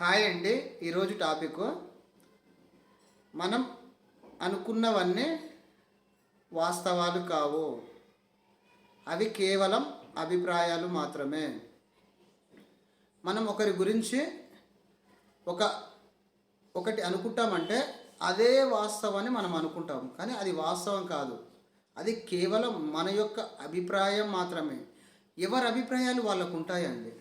Hi అండి ఈరోజు topic మనం అనుకున్నవన్నీ వాస్తవాలు కావు. అవి కేవలం అభిప్రాయాలు మాత్రమే. మనం ఒకరి గురించి ఒక ఒకటి అనుకుంటామంటే అదే వాస్తవాన్ని మనం అనుకుంటాం. కానీ అది వాస్తవం కాదు. అది కేవలం మన యొక్క అభిప్రాయం మాత్రమే. ఎవరి అభిప్రాయాలు వాళ్ళకు ఉంటాయండి?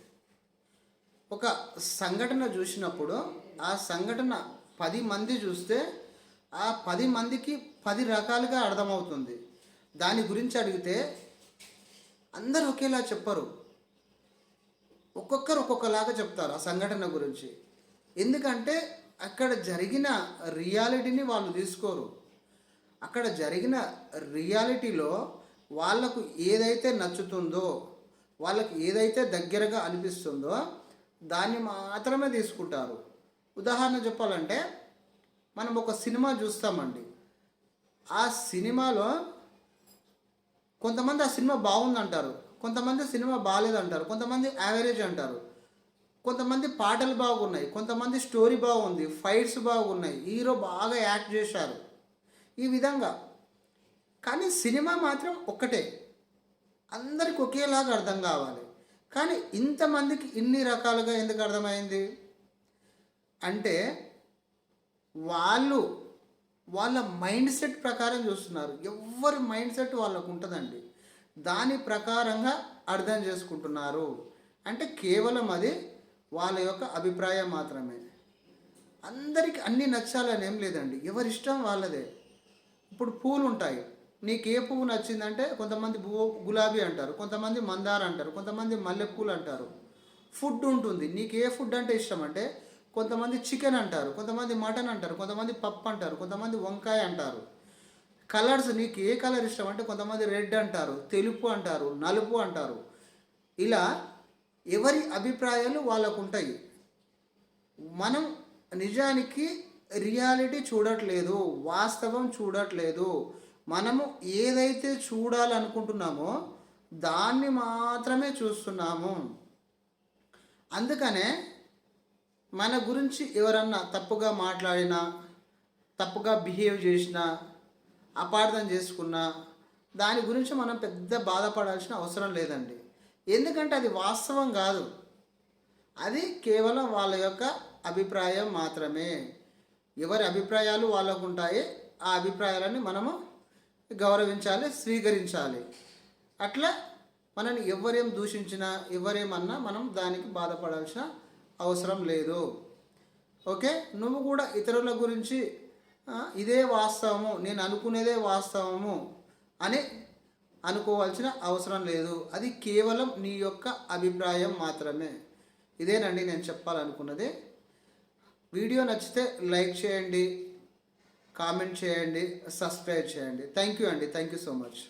ఒక సంఘటన చూసినప్పుడు ఆ సంఘటన పది మంది చూస్తే ఆ పది మందికి పది రకాలుగా అర్థమవుతుంది. దాని గురించి అడిగితే అందరు ఒకేలా చెప్పరు. ఒక్కొక్కరు ఒక్కొక్కలాగా చెప్తారు ఆ సంఘటన గురించి. ఎందుకంటే అక్కడ జరిగిన రియాలిటీని వాళ్ళు తీసుకోరు. అక్కడ జరిగిన రియాలిటీలో వాళ్ళకు ఏదైతే నచ్చుతుందో వాళ్ళకి ఏదైతే దగ్గరగా అనిపిస్తుందో దాన్ని మాత్రమే తీసుకుంటారు. ఉదాహరణ చెప్పాలంటే మనం ఒక సినిమా చూస్తామండి. ఆ సినిమాలో కొంతమంది ఆ సినిమా బాగుందంటారు కొంతమంది సినిమా బాగాలేదంటారు కొంతమంది యావరేజ్ అంటారు. కొంతమంది పాటలు బాగున్నాయి కొంతమంది స్టోరీ బాగుంది ఫైట్స్ బాగున్నాయి హీరో బాగా యాక్ట్ చేశారు. ఈ విధంగా. కానీ సినిమా మాత్రం ఒక్కటే. అందరికి ఒకేలాగా అర్థం కావాలి. కానీ ఇంతమందికి ఇన్ని రకాలుగా ఎందుకు అర్థమైంది? అంటే వాళ్ళు వాళ్ళ మైండ్ సెట్ ప్రకారం చూస్తున్నారు. ఎవరి మైండ్ సెట్ వాళ్ళకు ఉంటుందండి. దాని ప్రకారంగా అర్థం చేసుకుంటున్నారు. అంటే కేవలం అది వాళ్ళ యొక్క అభిప్రాయం మాత్రమే. అందరికి అన్నీ నచ్చాలని ఏం లేదండి. ఎవరి ఇష్టం వాళ్ళదే. ఇప్పుడు పూలు ఉంటాయి నీకు ఏ పువ్వు నచ్చిందంటే కొంతమంది పువ్వు గులాబీ అంటారు కొంతమంది మందార అంటారు కొంతమంది మల్లెపూలు అంటారు. ఫుడ్ ఉంటుంది. నీకు ఏ ఫుడ్ అంటే ఇష్టం అంటే కొంతమంది చికెన్ అంటారు కొంతమంది మటన్ అంటారు కొంతమంది పప్పు అంటారు కొంతమంది వంకాయ అంటారు. కలర్స్ నీకు ఏ కలర్ ఇష్టం అంటే కొంతమంది రెడ్ అంటారు తెలుపు అంటారు నలుపు అంటారు. ఇలా ఎవరి అభిప్రాయాలు వాళ్ళకు ఉంటాయి. మనం నిజానికి రియాలిటీ చూడట్లేదు వాస్తవం చూడట్లేదు. మనము ఏదైతే చూడాలనుకుంటున్నామో దాన్ని మాత్రమే చూస్తున్నాము. అందుకనే మన గురించి ఎవరన్నా తప్పుగా మాట్లాడినా తప్పుగా బిహేవ్ చేసినా అపార్థం చేసుకున్నా దాని గురించి మనం పెద్ద బాధపడాల్సిన అవసరం లేదండి. ఎందుకంటే అది వాస్తవం కాదు. అది కేవలం వాళ్ళ యొక్క అభిప్రాయం మాత్రమే. ఎవరి అభిప్రాయాలు వాళ్ళకు ఉంటాయి ఆ అభిప్రాయాలని మనము గౌరవించాలి స్వీకరించాలి. అట్లా మనని ఎవరేం దూషించినా ఎవరేమన్నా మనం దానికి బాధపడాల్సిన అవసరం లేదు. ఓకే? నువ్వు కూడా ఇతరుల గురించి ఇదే వాస్తవము నేను అనుకునేదే వాస్తవము అని అనుకోవాల్సిన అవసరం లేదు. అది కేవలం నీ యొక్క అభిప్రాయం మాత్రమే. ఇదేనండి నేను చెప్పాలనుకున్నది. వీడియో నచ్చితే లైక్ చేయండి. కామెంట్ చేయండి సబ్స్క్రైబ్ చేయండి. థ్యాంక్ యూ అండి. Thank you so much